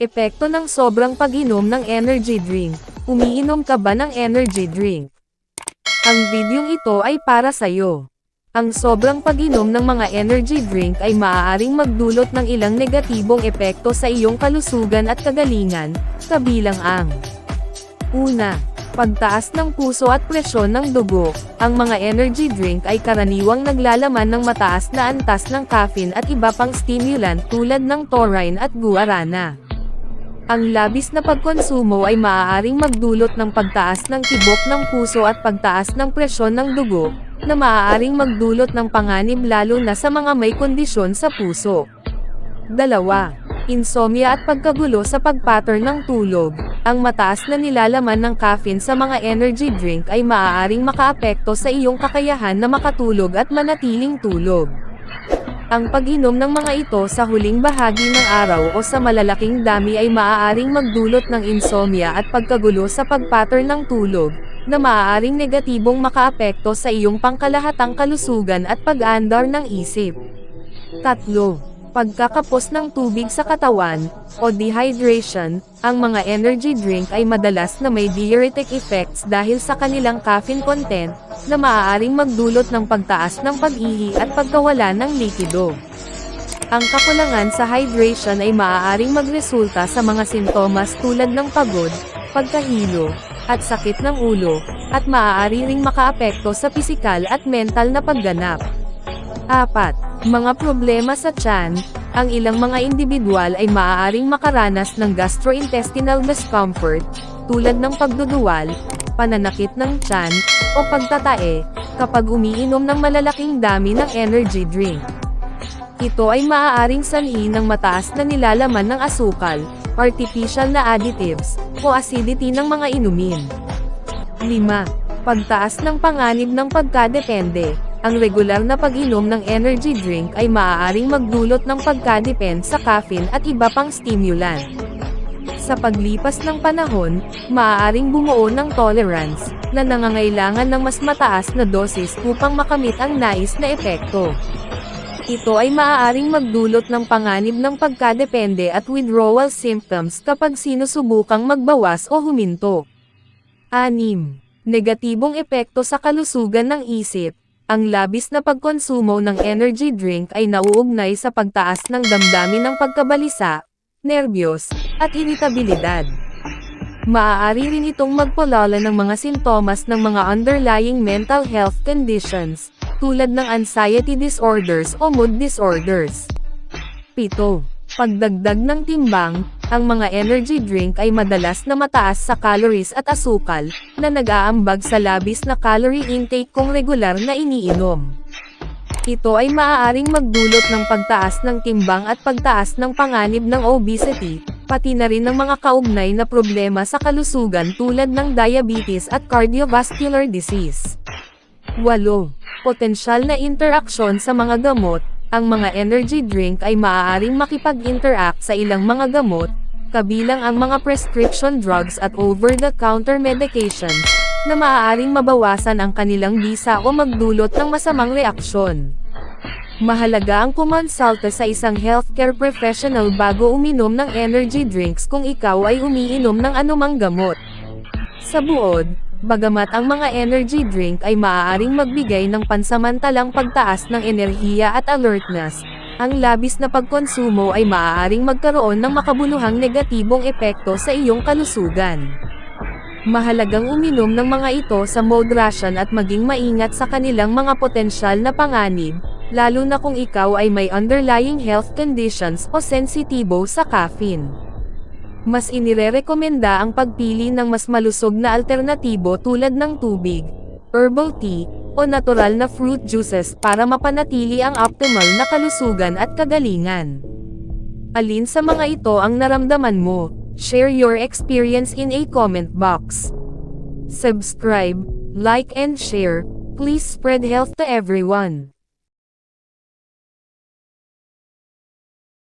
Epekto ng sobrang pag-inom ng energy drink. Umiinom ka ba ng energy drink? Ang videong ito ay para sa'yo. Ang sobrang pag-inom ng mga energy drink ay maaaring magdulot ng ilang negatibong epekto sa iyong kalusugan at kagalingan, kabilang ang Una, pagtaas ng puso at presyon ng dugo. Ang mga energy drink ay karaniwang naglalaman ng mataas na antas ng caffeine at iba pang stimulant tulad ng taurine at guarana. Ang labis na pagkonsumo ay maaaring magdulot ng pagtaas ng tibok ng puso at pagtaas ng presyon ng dugo, na maaaring magdulot ng panganib lalo na sa mga may kondisyon sa puso. Dalawa, insomnia at pagkagulo sa pag-pattern ng tulog. Ang mataas na nilalaman ng caffeine sa mga energy drink ay maaaring makaapekto sa iyong kakayahan na makatulog at manatiling tulog. Ang pag-inom ng mga ito sa huling bahagi ng araw o sa malalaking dami ay maaaring magdulot ng insomnia at pagkagulo sa pag-pattern ng tulog, na maaaring negatibong makaapekto sa iyong pangkalahatang kalusugan at pag-andar ng isip. Tatlo, pagkakapos ng tubig sa katawan, o dehydration, ang mga energy drink ay madalas na may diuretic effects dahil sa kanilang caffeine content, na maaaring magdulot ng pagtaas ng pag-ihi at pagkawala ng likido. Ang kakulangan sa hydration ay maaaring magresulta sa mga sintomas tulad ng pagod, pagkahilo, at sakit ng ulo, at maaari ring makaapekto sa pisikal at mental na pagganap. 4. Mga problema sa tiyan, ang ilang mga individual ay maaaring makaranas ng gastrointestinal discomfort, tulad ng pagduduwal, pananakit ng tiyan, o pagtatae, kapag umiinom ng malalaking dami ng energy drink. Ito ay maaaring sanhi ng mataas na nilalaman ng asukal, artificial na additives, o acidity ng mga inumin. 5. Pagtaas ng panganib ng pagkadepende. Ang regular na pag-inom ng energy drink ay maaaring magdulot ng pagkadepend sa caffeine at iba pang stimulant. Sa paglipas ng panahon, maaaring bumuo ng tolerance, na nangangailangan ng mas mataas na dosis upang makamit ang nais na epekto. Ito ay maaaring magdulot ng panganib ng pagkadepende at withdrawal symptoms kapag sinusubukang magbawas o huminto. 6. Negatibong epekto sa kalusugan ng isip. Ang labis na pagkonsumo ng energy drink ay nauugnay sa pagtaas ng damdamin ng pagkabalisa, nerbiyos, at iritabilidad. Maaari rin itong magpalala ng mga sintomas ng mga underlying mental health conditions, tulad ng anxiety disorders o mood disorders. 7. Pagdagdag ng timbang, ang mga energy drink ay madalas na mataas sa calories at asukal, na nag-aambag sa labis na calorie intake kung regular na iniinom. Ito ay maaaring magdulot ng pagtaas ng timbang at pagtaas ng panganib ng obesity, pati na rin ng mga kaugnay na problema sa kalusugan tulad ng diabetes at cardiovascular disease. 8. Potensyal na interaksyon sa mga gamot, ang mga energy drink ay maaaring makipag-interact sa ilang mga gamot, kabilang ang mga prescription drugs at over-the-counter medications, na maaaring mabawasan ang kanilang bisa o magdulot ng masamang reaksyon. Mahalaga ang kumonsulta sa isang healthcare professional bago uminom ng energy drinks kung ikaw ay umiinom ng anumang gamot. Sa buod, Bagamat ang mga energy drink ay maaaring magbigay ng pansamantalang pagtaas ng enerhiya at alertness, ang labis na pagkonsumo ay maaaring magkaroon ng makabuluhang negatibong epekto sa iyong kalusugan. Mahalagang uminom ng mga ito sa moderasyon at maging maingat sa kanilang mga potensyal na panganib, lalo na kung ikaw ay may underlying health conditions o sensitibo sa caffeine mas inirerekomenda ang pagpili ng mas malusog na alternatibo tulad ng tubig, herbal tea, o natural na fruit juices para mapanatili ang optimal na kalusugan at kagalingan. Alin sa mga ito ang naramdaman mo? Share your experience in a comment box. Subscribe, like and share, please spread health to everyone.